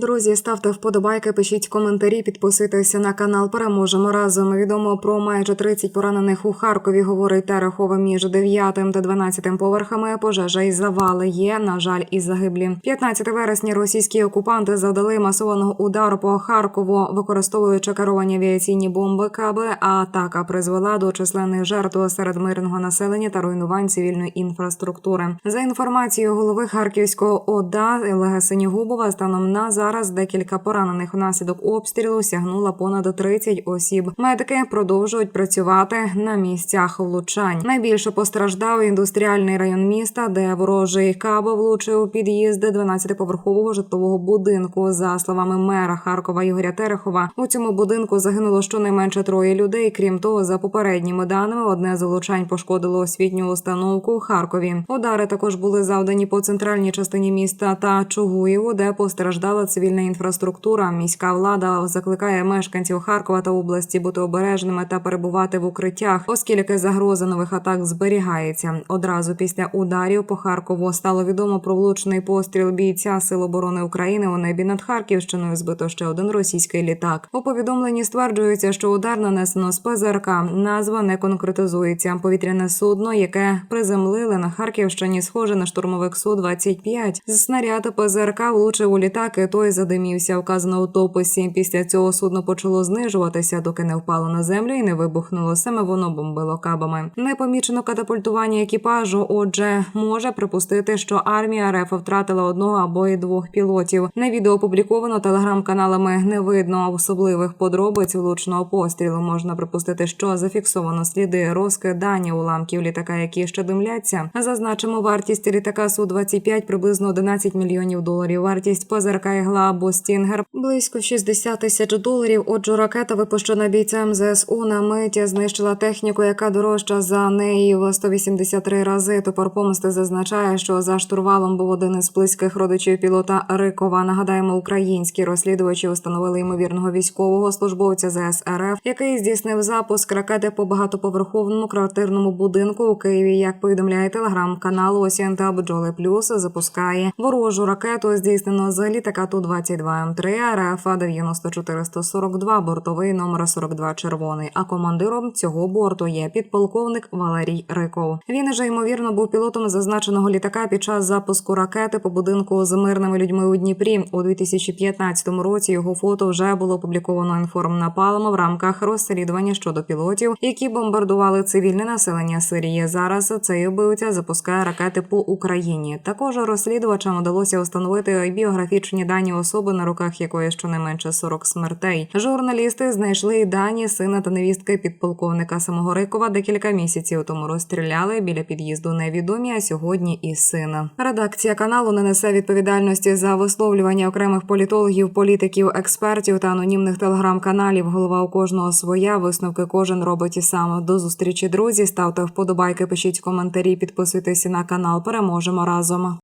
Друзі, ставте вподобайки, пишіть коментарі, підписуйтеся на канал. Переможемо разом. Відомо про майже 30 поранених у Харкові. Говорить Терехова між 9 та 12 поверхами. Пожежа і завали є. На жаль, і загиблі. 15 вересня російські окупанти завдали масованого удару по Харкову, використовуючи керовані авіаційні бомби КБ. А атака призвела до численних жертв серед мирного населення та руйнувань цивільної інфраструктури. За інформацією голови Харківського ОДА Олега Синігубова, станом на зараз декілька поранених внаслідок обстрілу сягнула понад 30 осіб. Медики продовжують працювати на місцях влучань. Найбільше постраждав індустріальний район міста, де ворожий каб влучив під'їзди 12-поверхового житлового будинку. За словами мера Харкова Ігоря Терехова, у цьому будинку загинуло щонайменше троє людей. Крім того, за попередніми даними, одне з влучань пошкодило освітню установку у Харкові. Удари також були завдані по центральній частині міста та Чугуєву, де постраждала цивільна інфраструктура. Міська влада закликає мешканців Харкова та області бути обережними та перебувати в укриттях, оскільки загроза нових атак зберігається. Одразу після ударів по Харкову стало відомо про влучний постріл бійця Сил оборони України у небі над Харківщиною. Збито ще один російський літак. У повідомленні стверджується, що удар нанесено з ПЗРК. Назва не конкретизується. Повітряне судно, яке приземлили на Харківщині, схоже на штурмовик су 25 З снаряду ПЗРК влучив у літак, і той задимівся. Вказано у дописі. Після цього судно почало знижуватися, доки не впало на землю і не вибухнуло. Саме воно бомбило кабами. Непомічено катапультування екіпажу. Отже, може припустити, що армія РФ втратила одного або й двох пілотів. На відео опубліковано телеграм-каналами. Не видно особливих подробиць влучного пострілу. Можна припустити, що зафіксовано сліди розкидання уламків літака, які ще димляться. Зазначимо, вартість літака су 25 приблизно 11 мільйонів доларів. Вартість ПЗРК «Ігла» або Стінгер близько 60 тисяч доларів. Отже, ракета випущена бійцем ЗСУ на миті знищила техніку, яка дорожча за неї в 183 рази. Топор помсти зазначає, що за штурвалом був один із близьких родичів пілота Рикова. Нагадаємо, українські розслідувачі встановили ймовірного військового службовця ЗС РФ, який здійснив запуск ракети по багатоповерховному квартирному будинку у Києві. Як повідомляє телеграм-канал Осінь та Бджоли Плюс, запускає ворожу ракету, здійснено з літака ту 22 м 3 РФ 9442 бортовий номер 42 червоний. А командиром цього борту є підполковник Валерій Риков. Він же ймовірно був пілотом зазначеного літака під час запуску ракети по будинку з мирними людьми у Дніпрі. У 2015 році його фото вже було опубліковано інформнапалом в рамках розслідування щодо пілотів, які бомбардували цивільне населення Сирії. Зараз цей убивця запускає ракети по Україні. Також розслідувачам вдалося встановити біографічні дані особи, на руках якої щонайменше 40 смертей. Журналісти знайшли дані сина та невістки підполковника самого Рикова декілька місяців тому розстріляли біля під'їзду невідомі. А сьогодні і сина. Редакція каналу не несе відповідальності за висловлювання окремих політологів, політиків, експертів та анонімних телеграм-каналів. Голова у кожного своя висновки кожен робить і сам. До зустрічі, друзі. Ставте вподобайки, пишіть коментарі, підписуйтесь на канал. Переможемо разом.